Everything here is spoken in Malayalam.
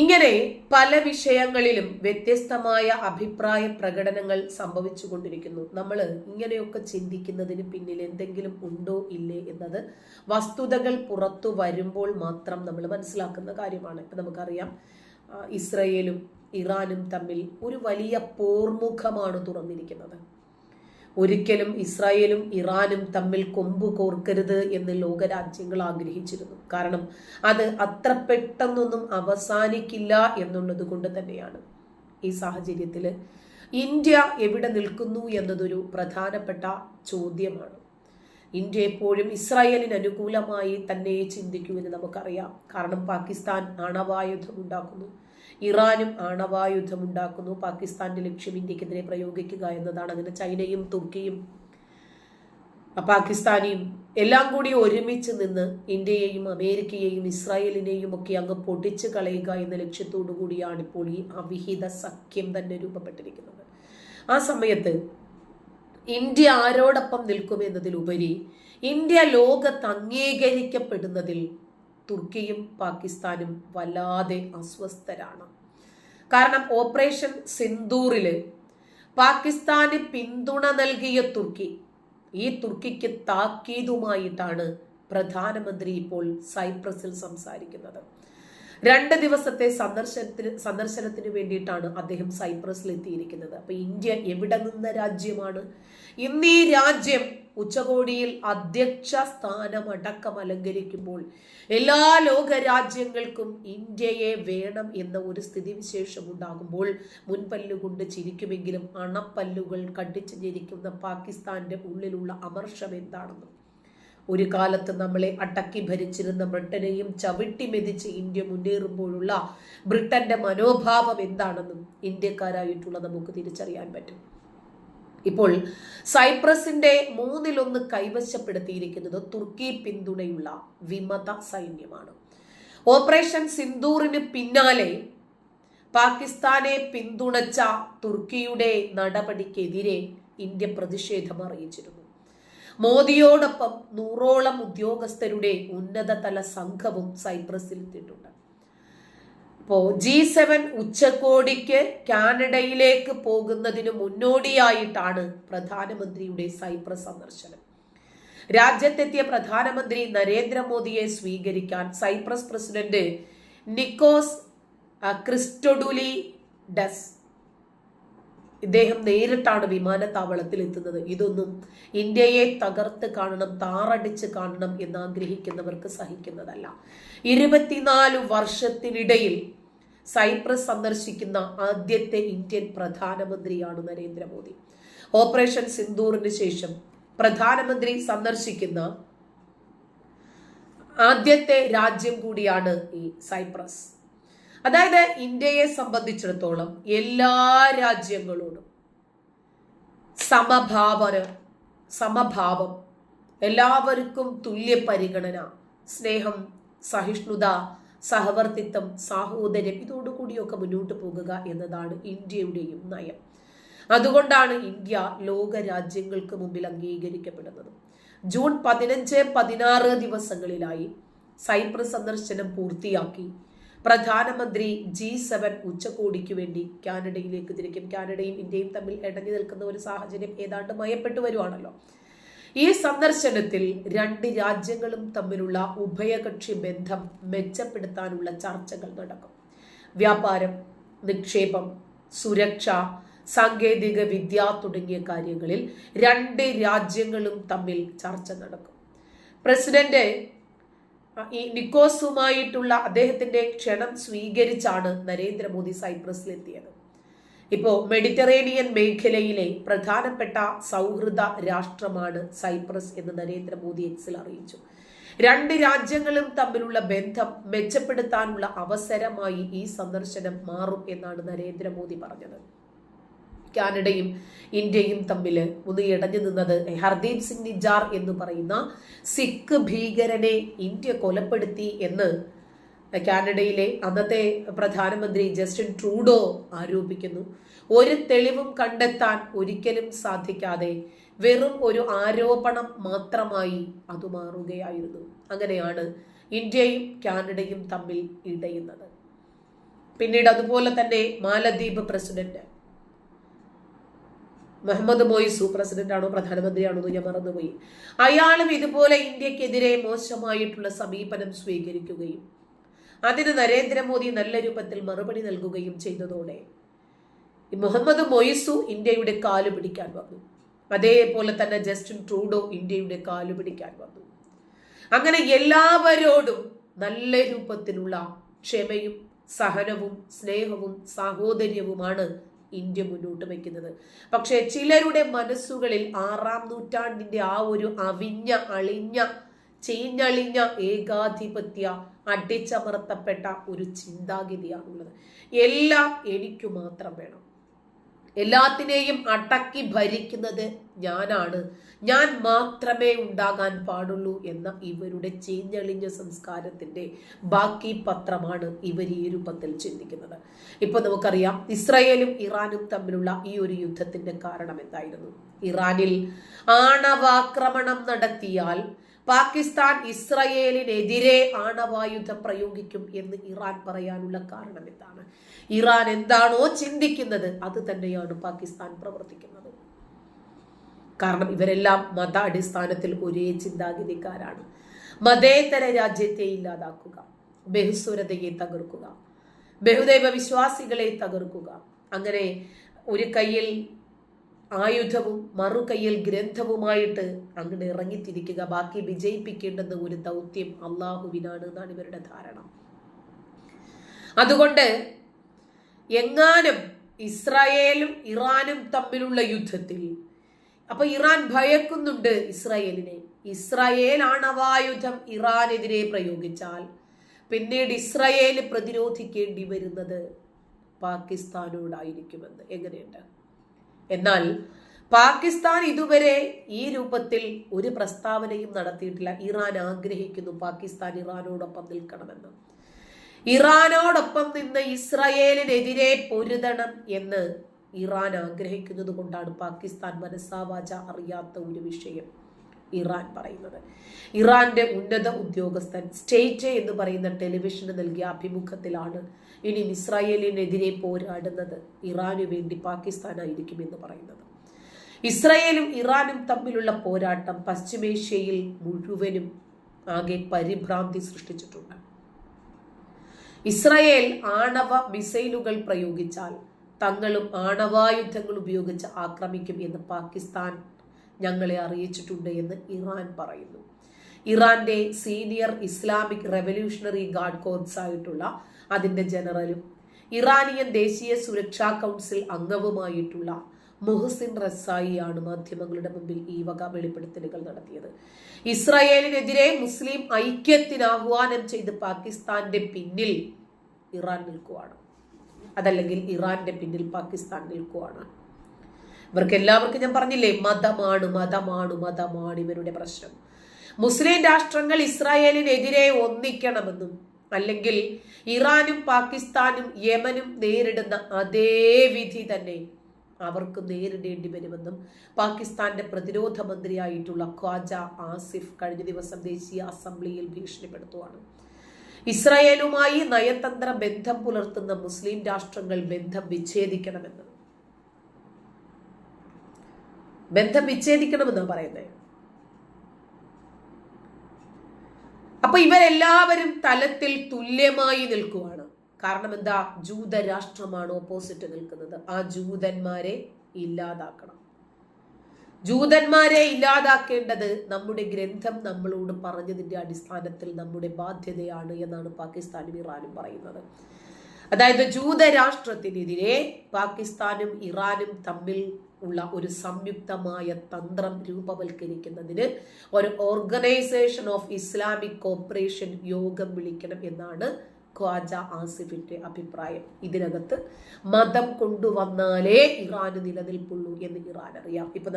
ഇങ്ങനെ പല വിഷയങ്ങളിലും വ്യത്യസ്തമായ അഭിപ്രായ പ്രകടനങ്ങൾ സംഭവിച്ചു കൊണ്ടിരിക്കുന്നു നമ്മൾ ഇങ്ങനെയൊക്കെ ചിന്തിക്കുന്നതിന് പിന്നിൽ എന്തെങ്കിലും ഉണ്ടോ ഇല്ലേ എന്നത് വസ്തുതകൾ പുറത്തു വരുമ്പോൾ മാത്രം നമ്മൾ മനസ്സിലാക്കുന്ന കാര്യമാണ്. ഇപ്പം നമുക്കറിയാം ഇസ്രയേലും ഇറാനും തമ്മിൽ ഒരു വലിയ പോർമുഖമാണ് തുറന്നിരിക്കുന്നത്. ഒരിക്കലും ഇസ്രായേലും ഇറാനും തമ്മിൽ കൊമ്പ് കോർക്കരുത് എന്ന് ലോകരാജ്യങ്ങൾ ആഗ്രഹിച്ചിരുന്നു. കാരണം അത് അത്ര പെട്ടെന്നൊന്നും അവസാനിക്കില്ല എന്നുള്ളത് കൊണ്ട് തന്നെയാണ്. ഈ സാഹചര്യത്തിൽ ഇന്ത്യ എവിടെ നിൽക്കുന്നു എന്നതൊരു പ്രധാനപ്പെട്ട ചോദ്യമാണ്. ഇന്ത്യ എപ്പോഴും ഇസ്രായേലിന് അനുകൂലമായി തന്നെ ചിന്തിക്കുമെന്ന് നമുക്കറിയാം. കാരണം പാകിസ്ഥാൻ ആണവായുധം ഉണ്ടാക്കുന്നു. ഇറാനും ആണവായുധം ഉണ്ടാക്കുന്നു പാകിസ്ഥാന്റെ ലക്ഷ്യം ഇന്ത്യക്കെതിരെ പ്രയോഗിക്കുക എന്നതാണ്. അതിന് ചൈനയും തുർക്കിയും പാകിസ്ഥാനെയും എല്ലാം കൂടി ഒരുമിച്ച് നിന്ന് ഇന്ത്യയെയും അമേരിക്കയെയും ഇസ്രായേലിനെയും ഒക്കെ അങ്ങ് പൊട്ടിച്ചു കളയുക എന്ന ലക്ഷ്യത്തോടു കൂടിയാണ് ഇപ്പോൾ ഈ അവിഹിത സഖ്യം തന്നെ രൂപപ്പെട്ടിരിക്കുന്നത്. ആ സമയത്ത് ഇന്ത്യ ആരോടൊപ്പം നിൽക്കുമെന്നതിലുപരി ഇന്ത്യ ലോകത്ത് അംഗീകരിക്കപ്പെടുന്നതിൽ തുർക്കിയും പാകിസ്ഥാനും വല്ലാതെ അസ്വസ്ഥരാണ്. കാരണം ഓപ്പറേഷൻ സിന്ദൂറിൽ പാകിസ്ഥാന് പിന്തുണ നൽകിയ തുർക്കി ഈ തുർക്കിക്ക് താക്കീതുമായിട്ടാണ് പ്രധാനമന്ത്രി ഇപ്പോൾ സൈപ്രസിൽ സംസാരിക്കുന്നത്. രണ്ട് ദിവസത്തെ സന്ദർശനത്തിന് സന്ദർശനത്തിന് വേണ്ടിയിട്ടാണ് അദ്ദേഹം സൈപ്രസിൽ എത്തിയിരിക്കുന്നത് അപ്പൊ ഇന്ത്യ എവിടെ നിന്ന രാജ്യമാണ്? ഇന്ന് ഈ രാജ്യം ഉച്ചകോടിയിൽ അധ്യക്ഷ സ്ഥാനം അടക്കം അലങ്കരിക്കുമ്പോൾ എല്ലാ ലോക രാജ്യങ്ങൾക്കും ഇന്ത്യയെ വേണം എന്ന ഒരു സ്ഥിതിവിശേഷം ഉണ്ടാകുമ്പോൾ മുൻപല്ലുകൊണ്ട് ചിരിക്കുമെങ്കിലും അണപ്പല്ലുകൾ കടിച്ചു ചിരിക്കുന്ന പാകിസ്ഥാന്റെ ഉള്ളിലുള്ള അമർഷം എന്താണെന്നും. ഒരു കാലത്ത് നമ്മളെ അടക്കി ഭരിച്ചിരുന്ന ബ്രിട്ടനെയും ചവിട്ടി മെതിച്ച് ഇന്ത്യ മുന്നേറുമ്പോഴുള്ള ബ്രിട്ടന്റെ മനോഭാവം എന്താണെന്നും ഇന്ത്യക്കാരായിട്ടുള്ള നമുക്ക് തിരിച്ചറിയാൻ പറ്റും. ഇപ്പോൾ സൈപ്രസിന്റെ മൂന്നിലൊന്ന് കൈവശപ്പെടുത്തിയിരിക്കുന്നത് തുർക്കി പിന്തുണയുള്ള വിമത സൈന്യമാണ്. ഓപ്പറേഷൻ സിന്ദൂറിന് പിന്നാലെ പാകിസ്ഥാനെ പിന്തുണച്ച തുർക്കിയുടെ നടപടിക്കെതിരെ ഇന്ത്യ പ്രതിഷേധം അറിയിച്ചിരുന്നു. മോദിയോടൊപ്പം നൂറോളം ഉദ്യോഗസ്ഥരുടെ ഉന്നതതല സംഘവും സൈപ്രസിൽ എത്തിയിട്ടുണ്ട് അപ്പോ ജി സെവൻ ഉച്ചകോടിക്ക് കാനഡയിലേക്ക് പോകുന്നതിന് മുന്നോടിയായിട്ടാണ് പ്രധാനമന്ത്രിയുടെ സൈപ്രസ് സന്ദർശനം. രാജ്യത്തെത്തിയ പ്രധാനമന്ത്രി നരേന്ദ്രമോദിയെ സ്വീകരിക്കാൻ Cyprus president Nikos Christodoulides ഇദ്ദേഹം നേരിട്ടാണ് വിമാനത്താവളത്തിൽ എത്തുന്നത്. ഇതൊന്നും ഇന്ത്യയെ തകർത്ത് കാണണം താറടിച്ച് കാണണം എന്ന് ആഗ്രഹിക്കുന്നവർക്ക് സഹിക്കുന്നതല്ല. ഇരുപത്തിനാല് വർഷത്തിനിടയിൽ സൈപ്രസ് സന്ദർശിക്കുന്ന ആദ്യത്തെ ഇന്ത്യൻ പ്രധാനമന്ത്രിയാണ് നരേന്ദ്രമോദി. ഓപ്പറേഷൻ സിന്ദൂറിന് ശേഷം പ്രധാനമന്ത്രി സന്ദർശിക്കുന്ന ആദ്യത്തെ രാജ്യം കൂടിയാണ് ഈ സൈപ്രസ്. അതായത് ഇന്ത്യയെ സംബന്ധിച്ചിടത്തോളം എല്ലാ രാജ്യങ്ങളോടും സമഭാവന സമഭാവം എല്ലാവർക്കും തുല്യ പരിഗണന സ്നേഹം സഹിഷ്ണുത സഹവർത്തിത്വം സാഹോദര്യം ഇതോടുകൂടിയൊക്കെ മുന്നോട്ട് പോകുക എന്നതാണ് ഇന്ത്യയുടെയും നയം. അതുകൊണ്ടാണ് ഇന്ത്യ ലോക രാജ്യങ്ങൾക്ക് മുമ്പിൽ അംഗീകരിക്കപ്പെടുന്നത്. ജൂൺ പതിനഞ്ച് പതിനാറ് ദിവസങ്ങളിലായി സൈപ്രസ് സന്ദർശനം പൂർത്തിയാക്കി പ്രധാനമന്ത്രി ജി സെവൻ ഉച്ചകോടിക്ക് വേണ്ടി കാനഡയിലേക്ക് തിരിക്കും. കാനഡയും ഇന്ത്യയും തമ്മിൽ ഇടഞ്ഞു നിൽക്കുന്ന ഒരു സാഹചര്യം ഏതാണ്ട് മയപ്പെട്ടു വരുവാണല്ലോ. ഈ സന്ദർശനത്തിൽ രണ്ട് രാജ്യങ്ങളും തമ്മിലുള്ള ഉഭയകക്ഷി ബന്ധം മെച്ചപ്പെടുത്താനുള്ള ചർച്ചകൾ നടക്കും. വ്യാപാരം നിക്ഷേപം സുരക്ഷ സാങ്കേതിക വിദ്യ തുടങ്ങിയ കാര്യങ്ങളിൽ രണ്ട് രാജ്യങ്ങളും തമ്മിൽ ചർച്ച നടക്കും. പ്രസിഡന്റ് ഈ നിക്കോസുമായിട്ടുള്ള അദ്ദേഹത്തിന്റെ ക്ഷണം സ്വീകരിച്ചാണ് നരേന്ദ്രമോദി സൈപ്രസിലെത്തിയത് ഇപ്പോ മെഡിറ്ററേനിയൻ മേഖലയിലെ പ്രധാനപ്പെട്ട സൗഹൃദ രാഷ്ട്രമാണ് സൈപ്രസ് എന്ന് നരേന്ദ്രമോദി എക്സിൽ അറിയിച്ചു. രണ്ട് രാജ്യങ്ങളും തമ്മിലുള്ള ബന്ധം മെച്ചപ്പെടുത്താനുള്ള അവസരമായി ഈ സന്ദർശനം മാറും എന്നാണ് നരേന്ദ്രമോദി പറഞ്ഞത്. കാനഡയും ഇന്ത്യയും തമ്മിൽ ഒന്ന് ഇടഞ്ഞു നിന്നത് ഹർദീപ് സിംഗ് നിജാർ എന്ന് പറയുന്ന സിഖ് ഭീകരനെ ഇന്ത്യ കൊലപ്പെടുത്തി എന്ന് കാനഡയിലെ അന്നത്തെ പ്രധാനമന്ത്രി ജസ്റ്റിൻ ട്രൂഡോ ആരോപിക്കുന്നു. ഒരു തെളിവും കണ്ടെത്താൻ ഒരിക്കലും സാധിക്കാതെ വെറും ഒരു ആരോപണം മാത്രമായി അത് മാറുകയായിരുന്നു. അങ്ങനെയാണ് ഇന്ത്യയും കാനഡയും തമ്മിൽ ഇടയുന്നത്. പിന്നീട് അതുപോലെ തന്നെ മാലദ്വീപ് പ്രസിഡന്റ് മുഹമ്മദ് മൊയ്സു പ്രസിഡന്റ് ആണോ പ്രധാനമന്ത്രിയാണോ എന്ന് ഞാൻ മറന്നുപോയി. അയാളും ഇതുപോലെ ഇന്ത്യക്കെതിരെ മോശമായിട്ടുള്ള സമീപനം സ്വീകരിക്കുകയും അതിന് നരേന്ദ്രമോദി നല്ല രൂപത്തിൽ മറുപടി നൽകുകയും ചെയ്തതോടെ മുഹമ്മദ് മൊയ്സു ഇന്ത്യയുടെ കാൽ പിടിക്കാൻ വന്നു. അതേപോലെ തന്നെ ജസ്റ്റിൻ ട്രൂഡോ ഇന്ത്യയുടെ കാൽ പിടിക്കാൻ വന്നു. അങ്ങനെ എല്ലാവരോടും നല്ല രൂപത്തിലുള്ള ക്ഷമയും സഹനവും സ്നേഹവും സാഹോദര്യവുമാണ് ഇന്ത്യ മുന്നോട്ട് വയ്ക്കുന്നത്. പക്ഷേ ചിലരുടെ മനസ്സുകളിൽ ആറാം നൂറ്റാണ്ടിന്റെ ആ ഒരു അവിഞ്ഞ അളിഞ്ഞ ചീഞ്ഞളിഞ്ഞ ഏകാധിപത്യ അടിച്ചമർത്തപ്പെട്ട ഒരു ചിന്താഗതിയാണുള്ളത്. എല്ലാം എനിക്ക് മാത്രം വേണം. എല്ലാത്തിനെയും അടക്കി ഭരിക്കുന്നത് ഞാനാണ്. ഞാൻ മാത്രമേ ഉണ്ടാകാൻ പാടുള്ളൂ എന്ന ഇവരുടെ ചീഞ്ഞളിഞ്ഞ സംസ്കാരത്തിന്റെ ബാക്കി പത്രമാണ് ഇവർ ഈ രൂപത്തിൽ ചിന്തിക്കുന്നത്. ഇപ്പോൾ നമുക്കറിയാം ഇസ്രയേലും ഇറാനും തമ്മിലുള്ള ഈ ഒരു യുദ്ധത്തിന്റെ കാരണം എന്തായിരുന്നു? ഇറാനിൽ ആണവാക്രമണം നടത്തിയാൽ പാകിസ്ഥാൻ ഇസ്രയേലിനെതിരെ ആണവായുധം പ്രയോഗിക്കും എന്ന് ഇറാൻ പറയാനുള്ള കാരണം എന്താണ്? ഇറാൻ എന്താണോ ചിന്തിക്കുന്നത് അത് തന്നെയാണ് പാകിസ്ഥാൻ പ്രവർത്തിക്കുന്നത്. കാരണം ഇവരെല്ലാം മത അടിസ്ഥാനത്തിൽ ഒരേ ചിന്താഗതിക്കാരാണ്. മതേതര രാജ്യത്തെ ഇല്ലാതാക്കുക ബഹുസ്വരതയെ തകർക്കുക ബഹുദൈവ വിശ്വാസികളെ തകർക്കുക. അങ്ങനെ ഒരു കയ്യിൽ ആയുധവും മറുകൈയിൽ ഗ്രന്ഥവുമായിട്ട് അങ്ങോട്ട് ഇറങ്ങിത്തിരിക്കുക. ബാക്കി വിജയിപ്പിക്കേണ്ടത് ഒരു ദൗത്യം അള്ളാഹുവിനാണ് എന്നാണ് ഇവരുടെ ധാരണ. അതുകൊണ്ട് എങ്ങാനും ഇസ്രായേലും ഇറാനും തമ്മിലുള്ള യുദ്ധത്തിൽ അപ്പൊ ഇറാൻ ഭയക്കുന്നുണ്ട് ഇസ്രായേലിനെ. ഇസ്രായേൽ ആണവായുധം ഇറാനെതിരെ പ്രയോഗിച്ചാൽ പിന്നീട് ഇസ്രായേൽ പ്രതിരോധിക്കേണ്ടി വരുന്നത് പാകിസ്ഥാനോടായിരിക്കുമെന്ന്. എങ്ങനെയുണ്ട്? എന്നാൽ പാകിസ്ഥാൻ ഇതുവരെ ഈ രൂപത്തിൽ ഒരു പ്രസ്താവനയും നടത്തിയിട്ടില്ല. ഇറാൻ ആഗ്രഹിക്കുന്നു പാകിസ്ഥാൻ ഇറാനോടൊപ്പം നിൽക്കണമെന്ന്. ഇറാനോടൊപ്പം നിന്ന് ഇസ്രയേലിനെതിരെ പൊരുതണം എന്ന് ഇറാൻ ആഗ്രഹിക്കുന്നത് കൊണ്ടാണ് പാകിസ്ഥാൻ മനസ്സാവാച അറിയാത്ത ഒരു വിഷയം. ഇറാൻ പറയുന്നത്. ഇറാന്റെ ഉന്നത ഉദ്യോഗസ്ഥൻ സ്റ്റേറ്റ് എന്ന് പറയുന്ന ടെലിവിഷന് നൽകിയ അഭിമുഖത്തിലാണ് ഇനി ഇസ്രായേലിനെതിരെ പോരാടുന്നത്. ഇറാനു വേണ്ടി പാകിസ്ഥാനായിരിക്കും എന്ന് പറയുന്നത്. ഇസ്രായേലും ഇറാനും തമ്മിലുള്ള പോരാട്ടം പശ്ചിമേഷ്യയിൽ മുഴുവനും ആകെ പരിഭ്രാന്തി സൃഷ്ടിച്ചിട്ടുണ്ട്. ഇസ്രായേൽ ആണവ മിസൈലുകൾ പ്രയോഗിച്ചാൽ തങ്ങളും ആണവായുധങ്ങൾ ഉപയോഗിച്ച് ആക്രമിക്കും എന്ന് പാകിസ്ഥാൻ ഞങ്ങളെ അറിയിച്ചിട്ടുണ്ട് എന്ന് ഇറാൻ പറയുന്നു. ഇറാന്റെ senior Islamic revolutionary guard corps ആയിട്ടുള്ള അതിന്റെ ജനറലും ഇറാനിയൻ ദേശീയ സുരക്ഷാ കൗൺസിൽ അംഗവുമായിട്ടുള്ള മുഹസിൻ റസായിയാണ് മാധ്യമങ്ങളുടെ മുമ്പിൽ ഈ വക വെളിപ്പെടുത്തലുകൾ നടത്തിയത്. ഇസ്രായേലിനെതിരെ മുസ്ലിം ഐക്യത്തിന് ആഹ്വാനം ചെയ്ത് പാകിസ്ഥാന്റെ പിന്നിൽ ഇറാൻ നിൽക്കുവാണ്. അതല്ലെങ്കിൽ ഇറാന്റെ പിന്നിൽ പാകിസ്ഥാൻ നിൽക്കുവാണ്. ഇവർക്ക് എല്ലാവർക്കും ഞാൻ പറഞ്ഞില്ലേ മതമാണ് മതമാണ് മതമാണ് ഇവരുടെ പ്രശ്നം. മുസ്ലിം രാഷ്ട്രങ്ങൾ ഇസ്രായേലിനെതിരെ ഒന്നിക്കണമെന്നും അല്ലെങ്കിൽ ഇറാനും പാകിസ്ഥാനും യമനും നേരിടുന്ന അതേ വിധി തന്നെ അവർക്ക് നേരിടേണ്ടി വരുമെന്നും പാകിസ്ഥാന്റെ പ്രതിരോധ മന്ത്രിയായിട്ടുള്ള ഖ്വാജ ആസിഫ് കഴിഞ്ഞ ദിവസം ദേശീയ അസംബ്ലിയിൽ ഭീഷണിപ്പെടുത്തുവാണ്. ഇസ്രായേലുമായി നയതന്ത്ര ബന്ധം പുലർത്തുന്ന മുസ്ലിം രാഷ്ട്രങ്ങൾ ബന്ധം വിച്ഛേദിക്കണമെന്ന്. ബന്ധം വിച്ഛേദിക്കണമെന്നാണ് പറയുന്നത് അപ്പൊ ഇവരെല്ലാവരും തലത്തിൽ തുല്യമായി നിൽക്കുവാണ്. കാരണം എന്താ? ജൂത രാഷ്ട്രമാണ് ഓപ്പോസിറ്റ് നിൽക്കുന്നത്. ആ ജൂതന്മാരെ ഇല്ലാതാക്കണം. ജൂതന്മാരെ ഇല്ലാതാക്കേണ്ടത് നമ്മുടെ ഗ്രന്ഥം നമ്മളോട് പറഞ്ഞതിന്റെ അടിസ്ഥാനത്തിൽ നമ്മുടെ ബാധ്യതയാണ് എന്നാണ് പാകിസ്ഥാനും ഇറാനും പറയുന്നത്. അതായത് ജൂതരാഷ്ട്രത്തിനെതിരെ പാകിസ്ഥാനും ഇറാനും തമ്മിൽ ഉള്ള ഒരു സംയുക്തമായ തന്ത്രം രൂപവൽക്കരിക്കുന്നതിന് ഒരു ഓർഗനൈസേഷൻ ഓഫ് ഇസ്ലാമിക് കോപ്പറേഷൻ യോഗം വിളിക്കണം എന്നാണ് ഖ്വാജ ആസിഫിന്റെ അഭിപ്രായം. ഇതിനകത്ത് മതം കൊണ്ടുവന്നാലേ ഇറാന് നിലനിൽപ്പുള്ളൂ എന്ന് ഇറാൻ അറിയാം. ഇപ്പൊ